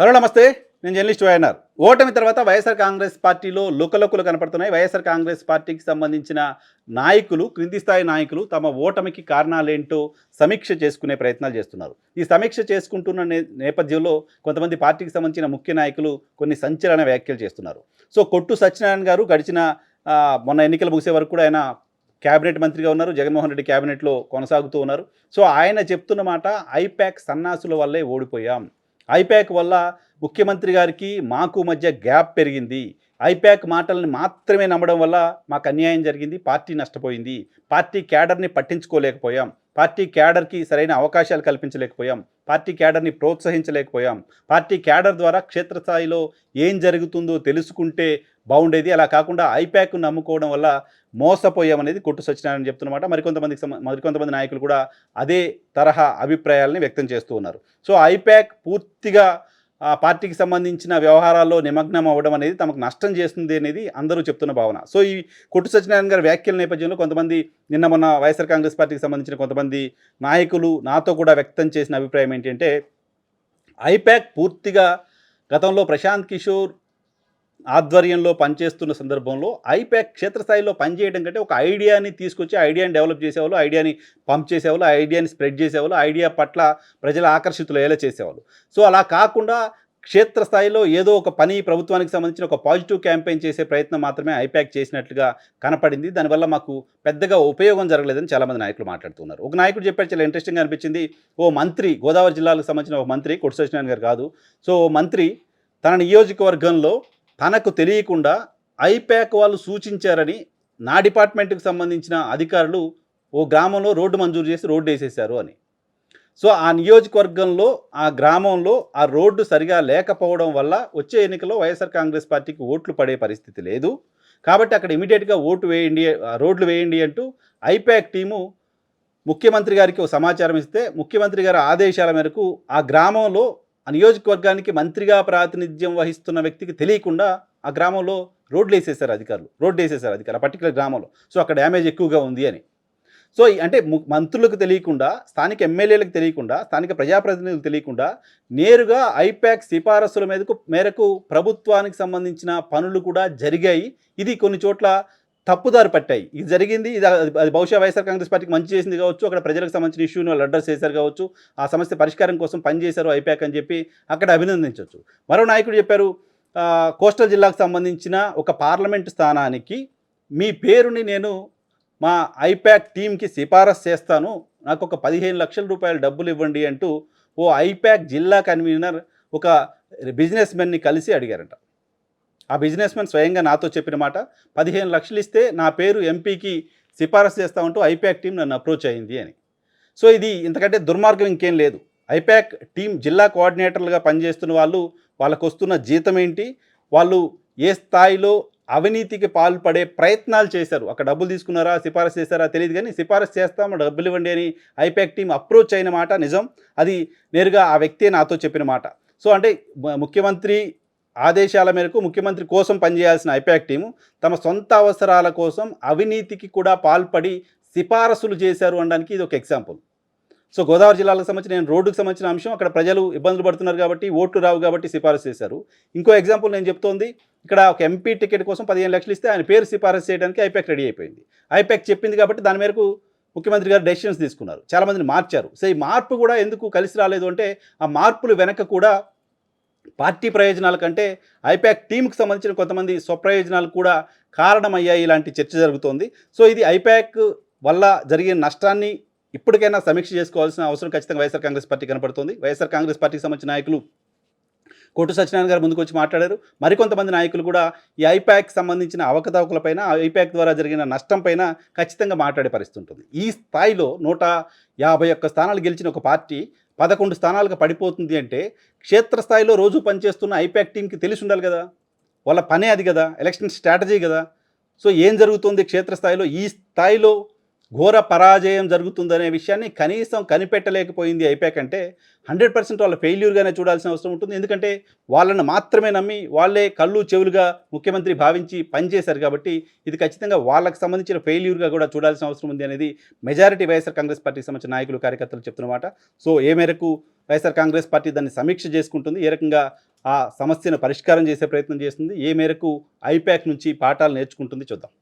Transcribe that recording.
Hello నమస్తే. నేను journalist YNR. ఓటమి తర్వాత వైఎస్ఆర్ కాంగ్రెస్ పార్టీలో లుకలుకలు కనపడుతున్నాయి. వైఎస్ఆర్ కాంగ్రెస్ పార్టీకి సంబంధించిన నాయకులు క్రింది స్థాయి నాయకులు తమ ఓటమికి కారణాలేంటో సమీక్ష చేసుకునే ప్రయత్నాలు చేస్తున్నారు. ఈ సమీక్ష చేసుకుంటున్న నేపథ్యంలో కొంతమంది పార్టీకి సంబంధించిన ముఖ్య నాయకులు కొన్ని సంచలన వ్యాఖ్యలు చేస్తున్నారు. సో కొట్టు సత్యనారాయణ గారు గడిచిన మొన్న ఎన్నికలు ముగిసే వరకు కూడా ఆయన క్యాబినెట్ మంత్రిగా ఉన్నారు. జగన్మోహన్ రెడ్డి క్యాబినెట్లో కొనసాగుతూ ఉన్నారు. సో ఆయన చెప్తున్న మాట ఐప్యాక్ సన్నాసుల వల్లే ఓడిపోయాం. ఐప్యాక్ వల్ల ముఖ్యమంత్రి గారికి మాకు మధ్య గ్యాప్ పెరిగింది. ఐప్యాక్ మాటల్ని మాత్రమే నమ్మడం వల్ల మాకు అన్యాయం జరిగింది పార్టీ నష్టపోయింది. పార్టీ క్యాడర్ని పట్టించుకోలేకపోయాం. పార్టీ క్యాడర్కి సరైన అవకాశాలు కల్పించలేకపోయాం. పార్టీ క్యాడర్ని ప్రోత్సహించలేకపోయాం. పార్టీ క్యాడర్ ద్వారా క్షేత్రస్థాయిలో ఏం జరుగుతుందో తెలుసుకుంటే బాగుండేది. అలా కాకుండా ఐప్యాక్ నమ్ముకోవడం వల్ల మోసపోయామనేది కొట్టు సత్యనారాయణ చెప్తున్నమాట. మరికొంతమందికి మరికొంతమంది నాయకులు కూడా అదే తరహా అభిప్రాయాలని వ్యక్తం చేస్తూ ఉన్నారు. సో ఐప్యాక్ పూర్తిగా ఆ పార్టీకి సంబంధించిన వ్యవహారాల్లో నిమగ్నం అవ్వడం అనేది తమకు నష్టం చేస్తుంది అనేది అందరూ చెప్తున్న భావన. సో ఈ కొట్టు సత్యనారాయణ గారి వ్యాఖ్యల నేపథ్యంలో కొంతమంది నిన్న మొన్న వైఎస్ఆర్ కాంగ్రెస్ పార్టీకి సంబంధించిన కొంతమంది నాయకులు నాతో కూడా వ్యక్తం చేసిన అభిప్రాయం ఏంటంటే ఐప్యాక్ పూర్తిగా గతంలో ప్రశాంత్ కిషోర్ ఆధ్వర్యంలో పనిచేస్తున్న సందర్భంలో ఐపాక్ క్షేత్రస్థాయిలో పనిచేయడం కంటే ఒక ఐడియాని తీసుకొచ్చి ఐడియాని డెవలప్ చేసేవాళ్ళు ఐడియాని పంప్ చేసేవాళ్ళు ఐడియాని స్ప్రెడ్ చేసేవాళ్ళు ఐడియా పట్ల ప్రజల ఆకర్షితులు అయ్యేలా చేసేవాళ్ళు. సో అలా కాకుండా క్షేత్రస్థాయిలో ఏదో ఒక పని ప్రభుత్వానికి సంబంధించిన ఒక పాజిటివ్ క్యాంపెయిన్ చేసే ప్రయత్నం మాత్రమే ఐప్యాక్ చేసినట్లుగా కనపడింది. దానివల్ల మాకు పెద్దగా ఉపయోగం జరగలేదని చాలామంది నాయకులు మాట్లాడుతున్నారు. ఒక నాయకుడు చెప్పారు చాలా ఇంట్రెస్టింగ్గా అనిపించింది. ఓ మంత్రి గోదావరి జిల్లాకు సంబంధించిన ఒక మంత్రి కొట్టు సత్యనారాయణ గారు కాదు. సో మంత్రి తన నియోజకవర్గంలో తనకు తెలియకుండా ఐప్యాక్ వాళ్ళు సూచించారని నా డిపార్ట్మెంట్కి సంబంధించిన అధికారులు ఓ గ్రామంలో రోడ్డు మంజూరు చేసి రోడ్డు వేసేశారు అని. సో ఆ నియోజకవర్గంలో ఆ గ్రామంలో ఆ రోడ్డు సరిగా లేకపోవడం వల్ల వచ్చే ఎన్నికల్లో వైఎస్ఆర్ కాంగ్రెస్ పార్టీకి ఓట్లు పడే పరిస్థితి లేదు. కాబట్టి అక్కడ ఇమీడియట్గా ఓటు వేయండి రోడ్లు వేయండి అంటూ ఐప్యాక్ టీము ముఖ్యమంత్రి గారికి ఒక సమాచారం ఇస్తే ముఖ్యమంత్రి గారి ఆదేశాల మేరకు ఆ గ్రామంలో ఆ నియోజకవర్గానికి మంత్రిగా ప్రాతినిధ్యం వహిస్తున్న వ్యక్తికి తెలియకుండా ఆ గ్రామంలో రోడ్లు వేసేసారు అధికారులు. రోడ్డు వేసేసారు అధికారులు ఆ పర్టికులర్ గ్రామంలో. సో అక్కడ డ్యామేజ్ ఎక్కువగా ఉంది అని. సో ఈ- అంటే ము- మంత్రులకు తెలియకుండా స్థానిక ఎమ్మెల్యేలకు తెలియకుండా స్థానిక ప్రజాప్రతినిధులకు తెలియకుండా నేరుగా ఐప్యాక్ సిఫారసుల మీదకు మేరకు ప్రభుత్వానికి సంబంధించిన పనులు కూడా జరిగాయి. ఇది కొన్ని చోట్ల తప్పుదారి పట్టాయి. ఇది జరిగింది ఇది అది- బహుశా వైఎస్ఆర్ కాంగ్రెస్ పార్టీకి మంచి చేసింది కావచ్చు అక్కడ ప్రజలకు సంబంధించిన ఇష్యూని వాళ్ళు అడ్రస్ చేశారు కావచ్చు ఆ సమస్య పరిష్కారం కోసం పనిచేశారు ఐప్యాక్ అని చెప్పి అక్కడ అభినందించవచ్చు. మరో నాయకుడు చెప్పారు కోస్టల్ జిల్లాకు సంబంధించిన ఒక పార్లమెంటు స్థానానికి మీ పేరుని నేను మా ఐప్యాక్ టీంకి సిఫారసు చేస్తాను నాకు ఒక పదిహేను లక్షల రూపాయల డబ్బులు ఇవ్వండి అంటూ ఓ ఐప్యాక్ జిల్లా కన్వీనర్ ఒక బిజినెస్ మెన్ని కలిసి అడిగారంట. ఆ బిజినెస్ మెన్ స్వయంగా నాతో చెప్పిన మాట పదిహేను లక్షలు ఇస్తే నా పేరు ఎంపీకి సిఫారసు చేస్తామంటూ ఐప్యాక్ టీం నన్ను అప్రోచ్ అయింది అని. సో ఇది ఇంతకంటే దుర్మార్గం ఇంకేం లేదు. ఐప్యాక్ టీం జిల్లా కోఆర్డినేటర్లుగా పనిచేస్తున్న వాళ్ళు వాళ్ళకు వస్తున్న జీతం ఏంటి వాళ్ళు ఏ స్థాయిలో అవినీతికి పాల్పడే ప్రయత్నాలు చేశారు. అక్కడ డబ్బులు తీసుకున్నారా సిఫారసు చేశారా తెలియదు కానీ సిఫారసు చేస్తాము డబ్బులు ఇవ్వండి అని ఐప్యాక్ టీం అప్రోచ్ అయిన మాట నిజం. అది నేరుగా ఆ వ్యక్తే నాతో చెప్పిన మాట. సో అంటే ముఖ్యమంత్రి ఆదేశాల మేరకు ముఖ్యమంత్రి కోసం పనిచేయాల్సిన ఐపాక్ టీము తమ సొంత అవసరాల కోసం అవినీతికి కూడా పాల్పడి సిఫారసులు చేశారు అనడానికి ఇది ఒక ఎగ్జాంపుల్. సో గోదావరి జిల్లాలకు సంబంధించిన నేను రోడ్డుకు సంబంధించిన అంశం అక్కడ ప్రజలు ఇబ్బందులు పడుతున్నారు కాబట్టి ఓట్లు రావు కాబట్టి సిఫారసు చేశారు. ఇంకో ఎగ్జాంపుల్ నేను చెప్తోంది ఇక్కడ ఒక ఎంపీ టికెట్ కోసం పదిహేను లక్షలు ఇస్తే ఆయన పేరు సిఫారసు చేయడానికి ఐపాక్ రెడీ అయిపోయింది. ఐపాక్ చెప్పింది కాబట్టి దాని మేరకు ముఖ్యమంత్రి గారు డెసిషన్స్ తీసుకున్నారు. చాలామందిని మార్చారు. సో ఈ మార్పు కూడా ఎందుకు కలిసి రాలేదు అంటే ఆ మార్పులు వెనక కూడా పార్టీ ప్రయోజనాల కంటే ఐపాక్ టీంకు సంబంధించిన కొంతమంది స్వప్రయోజనాలు కూడా కారణమయ్యాయి ఇలాంటి చర్చ జరుగుతోంది. సో ఇది ఐపాక్ వల్ల జరిగిన నష్టాన్ని ఇప్పటికైనా సమీక్ష చేసుకోవాల్సిన అవసరం ఖచ్చితంగా వైఎస్ఆర్ కాంగ్రెస్ పార్టీ కనపడుతోంది. వైఎస్ఆర్ కాంగ్రెస్ పార్టీకి సంబంధించిన నాయకులు కోటు సత్యనారాయణ గారు ముందుకు వచ్చి మాట్లాడారు. మరికొంతమంది నాయకులు కూడా ఈ ఐపాక్ సంబంధించిన అవకతవకలపైన ఐపాక్ ద్వారా జరిగిన నష్టం పైన ఖచ్చితంగా మాట్లాడే పరిస్థితి ఉంటుంది. ఈ స్థాయిలో నూట యాభై ఒక్క స్థానాలు గెలిచిన ఒక పార్టీ పదకొండు స్థానాలకు పడిపోతుంది అంటే క్షేత్రస్థాయిలో రోజు పనిచేస్తున్న ఐపాక్ టీంకి తెలిసి ఉండాలి కదా. వాళ్ళ పనే అది కదా. ఎలక్షన్ స్ట్రాటజీ కదా. సో ఏం జరుగుతుంది క్షేత్రస్థాయిలో? ఈ స్థాయిలో ఘోర పరాజయం జరుగుతుందనే విషయాన్ని కనీసం కనిపెట్టలేకపోయింది ఐపాక్ అంటే హండ్రెడ్ పర్సెంట్ వాళ్ళ ఫెయిల్యూర్గానే చూడాల్సిన అవసరం ఉంటుంది. ఎందుకంటే వాళ్ళను మాత్రమే నమ్మి వాళ్ళే కళ్ళు చెవులుగా ముఖ్యమంత్రి భావించి పనిచేశారు కాబట్టి ఇది ఖచ్చితంగా వాళ్ళకి సంబంధించిన ఫెయిల్యూర్గా కూడా చూడాల్సిన అవసరం ఉంది అనేది మెజారిటీ వైఎస్ఆర్ కాంగ్రెస్ పార్టీకి సంబంధించిన నాయకులు కార్యకర్తలు చెప్తున్నమాట సో ఏ మేరకు వైఎస్ఆర్ కాంగ్రెస్ పార్టీ దాన్ని సమీక్ష చేసుకుంటుంది ఏ రకంగా ఆ సమస్యను పరిష్కారం చేసే ప్రయత్నం చేస్తుంది ఏ మేరకు ఐపాక్ నుంచి పాఠాలు నేర్చుకుంటుంది చూద్దాం.